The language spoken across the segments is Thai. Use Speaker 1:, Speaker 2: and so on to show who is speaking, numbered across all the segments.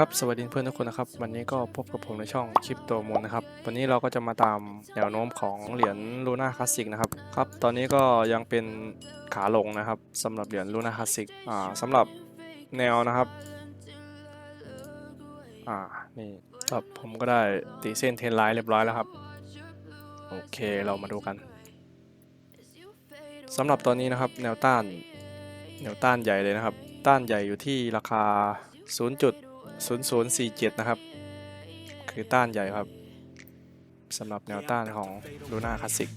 Speaker 1: ครับสวัสดีเพื่อนทุกคนนะครับ วันนี้ก็พบกับผมในช่องคลิปโตมูลนะครับ วันนี้เราก็จะมาตามแนวโน้มของเหรียญลูน่าคลาสสิกนะครับครับ ตอนนี้ก็ยังเป็นขาลงนะครับสำหรับเหรียญลูน่าคลาสสิกอ่าสำหรับแนวนะครับอ่านี่ครับผมก็ได้ตีเส้นเทนไลน์เรียบร้อยแล้วครับ โอเคเรามาดูกันสำหรับตอนนี้นะครับแนวต้านแนวต้านใหญ่เลยนะครับ ต้านใหญ่อยู่ที่ราคา 0047 นะครับ คือต้านใหญ่ครับสำหรับแนวต้านของลูน่าคลาสสิก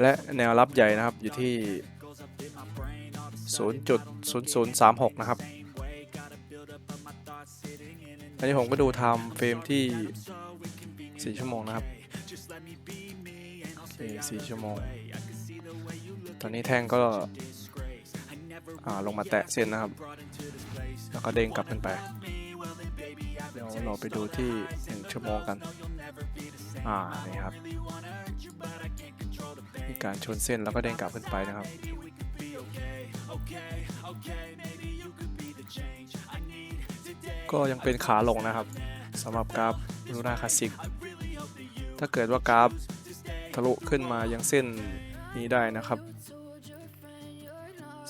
Speaker 1: และแนวรับใหญ่นะครับอยู่ที่ 0.0036 นะครับ อันนี้ผมก็ดูไทม์เฟรมที่ 4 ชั่วโมงนะครับโอเค4ชั่วโมง ตอนนี้แท่งก็ อ่าลงมาแตะเส้นนะครับ แล้วก็เด้งกลับขึ้นไป เดี๋ยวเราไปดูที่1ชั่วโมงกัน อ่านี่ครับมีการชนเส้นแล้วก็เด้งกลับขึ้นไปนะครับ ก็ยังเป็นขาลงนะครับสำหรับกราฟลูน่าคลาสสิก ถ้าเกิดว่ากราฟทะลุขึ้นมายังเส้นนี้ได้นะครับ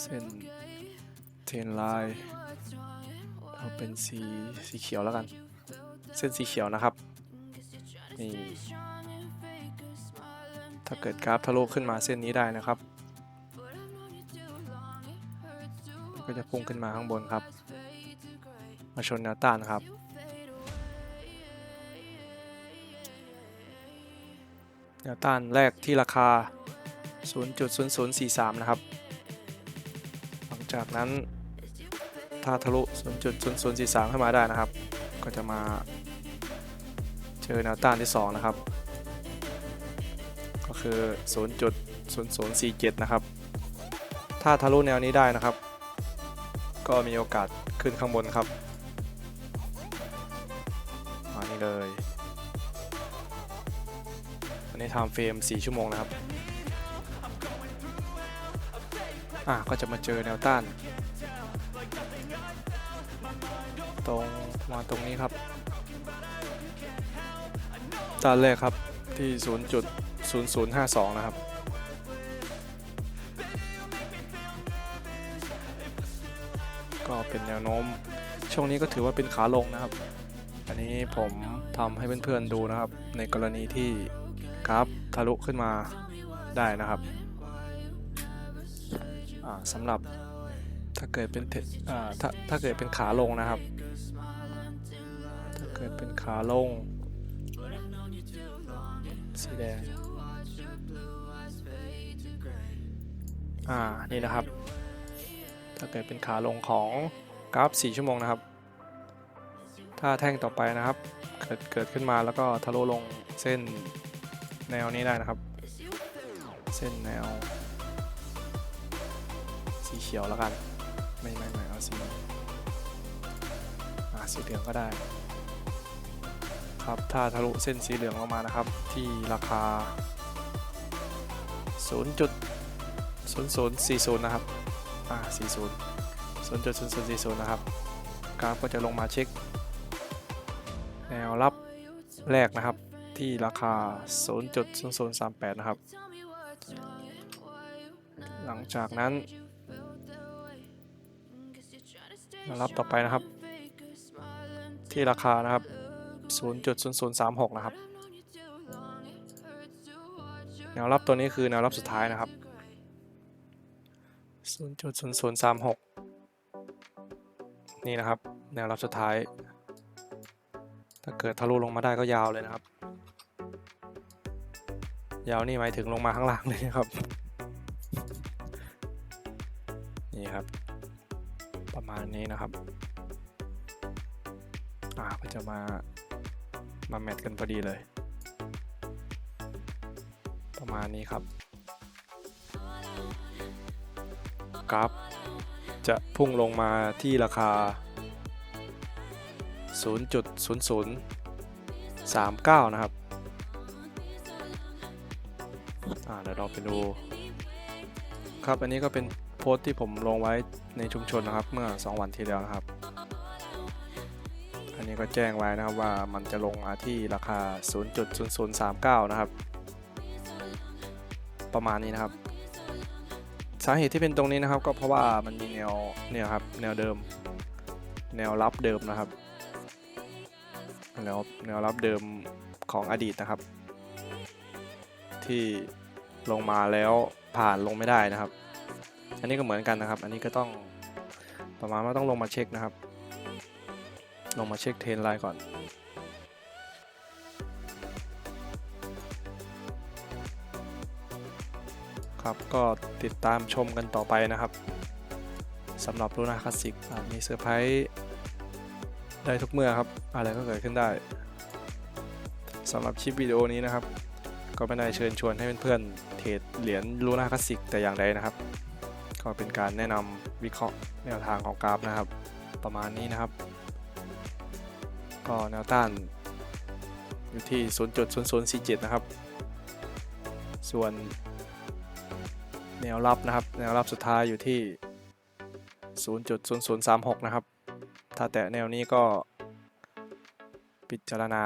Speaker 1: เส้นเทนไลน์เอาเป็นสีสีเขียวแล้วกัน เส้นสีเขียวนะครับนี่ถ้าเกิดกราฟทะลุขึ้นมาเส้นนี้ได้นะครับ ก็จะพุ่งขึ้นมาข้างบนครับ มาชนแนวต้านครับแนวต้านแรกที่ราคา 0.0043 นะครับ จากนั้นถ้าทะลุ0.0043 ขึ้นมาได้นะครับ ก็จะมาเจอแนวต้านที่ 2 นะครับ ก็คือ 0.0047 นะครับ ถ้าทะลุแนวนี้ได้นะครับ ก็มีโอกาสขึ้นข้างบนครับมานี่เลย อันนี้ไทม์เฟรม 4 ชั่วโมงนะครับ อะก็จะมาเจอแนวต้าน ตรงมาตรงนี้ครับ ต้านแรกครับที่ 0.0052 นะครับ ก็เป็นแนวโน้ม ช่วงนี้ก็ถือว่าเป็นขาลงนะครับ อันนี้ผมทำให้เพื่อนๆดูนะครับ ในกรณีที่กราฟทะลุขึ้นมาได้นะครับ สำหรับถ้าเกิดเป็นเถ้าถ้าเกิดเป็นขาลงนะครับ ถ้าเกิดเป็นขาลง สีแดง อ่า นี่นะครับ ถ้าเกิดเป็นขาลงของกราฟ 4 ชั่วโมงนะครับ ถ้าแท่งต่อไปนะครับ เกิดเกิดขึ้นมาแล้วก็ทะลุลงเส้นแนวนี้ได้นะครับ เส้นแนว เขียวแล้วกัน ไม่ไม่ไม่เอาสีอ่าสีเหลืองก็ได้ ครับถ้าทะลุเส้นสีเหลืองลงมานะครับ ที่ราคา 0.0040 นะครับอ่า40 0.0040 นะครับกราฟก็จะลงมาเช็ค แนวรับแรกนะครับที่ราคา 0.0038 นะครับ หลังจากนั้น รับต่อไปนะครับ ที่ราคานะครับ 0.0036 นะครับ แนวรับตัวนี้คือแนวรับสุดท้ายนะครับ 0.0036 นี่นะครับ แนวรับสุดท้าย ถ้าเกิดทะลุลงมาได้ก็ยาวเลยนะครับ ยาวนี่หมายถึงลงมาข้างล่างเลยนะครับ นี่ครับ ประมาณนี้นะครับ อ่าก็จะมา มาแมทกันพอดีเลย ประมาณนี้ครับ กราฟจะพุ่งลงมาที่ราคา 0.0039 นะครับ อ่าเดี๋ยวเราไปดู ครับอันนี้ก็เป็น โพสต์ที่ผมลงไว้ในชุมชนนะครับ เมื่อ 2 วันที่แล้วนะครับ อันนี้ก็แจ้งไว้นะครับว่ามันจะลงมาที่ราคา 0.0039 นะครับ ประมาณนี้นะครับ สาเหตุที่เป็นตรงนี้นะครับ ก็เพราะว่ามันมีแนวเนี่ยครับแนวเดิม แนวรับเดิมนะครับแนวแนวรับเดิมของอดีตนะครับ ที่ลงมาแล้วผ่านลงไม่ได้นะครับ อันนี้ก็เหมือนกันนะครับ อันนี้ก็ต้องประมาณว่าต้องลงมาเช็คนะครับ ลงมาเช็คเทรนไลน์ก่อน ครับก็ติดตามชมกันต่อไปนะครับสำหรับลูน่าคลาสสิกมีเซอร์ไพรส์ได้ทุกเมื่อครับ อะไรก็เกิดขึ้นได้สำหรับคลิปวิดีโอนี้นะครับ ก็ไม่ได้เชิญชวนให้เพื่อนๆเทรดเหรียญลูน่าคลาสสิกแต่อย่างใดนะครับ ก็เป็นการแนะนำวิเคราะห์แนวทางของกราฟนะครับ ประมาณนี้นะครับ ก็แนวต้านอยู่ที่ 0.0047 นะครับ ส่วนแนวรับนะครับ แนวรับสุดท้ายอยู่ที่ 0.0036 นะครับ ถ้าแตะแนวนี้ก็พิจารณา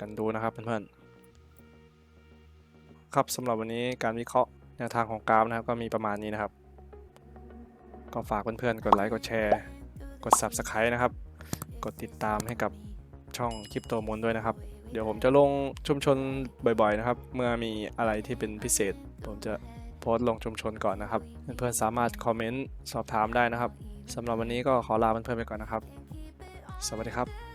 Speaker 1: กันดูนะครับเพื่อนๆ ครับสำหรับวันนี้การวิเคราะห์แนวทางของกราฟนะครับก็มีประมาณนี้นะครับ ก็ฝากเพื่อนๆ กดไลค์ กดแชร์ กด Subscribe นะครับ กดติดตามให้กับช่องคลิปโตมนด้วยนะครับ เดี๋ยวผมจะลงชุมชนบ่อยๆ นะครับ เมื่อมีอะไรที่เป็นพิเศษ ผมจะโพสต์ลงชุมชนก่อนนะครับ เพื่อนๆ สามารถคอมเมนต์สอบถามได้นะครับสำหรับวันนี้ก็ขอลาเพื่อนๆไปก่อนนะครับ สวัสดีครับ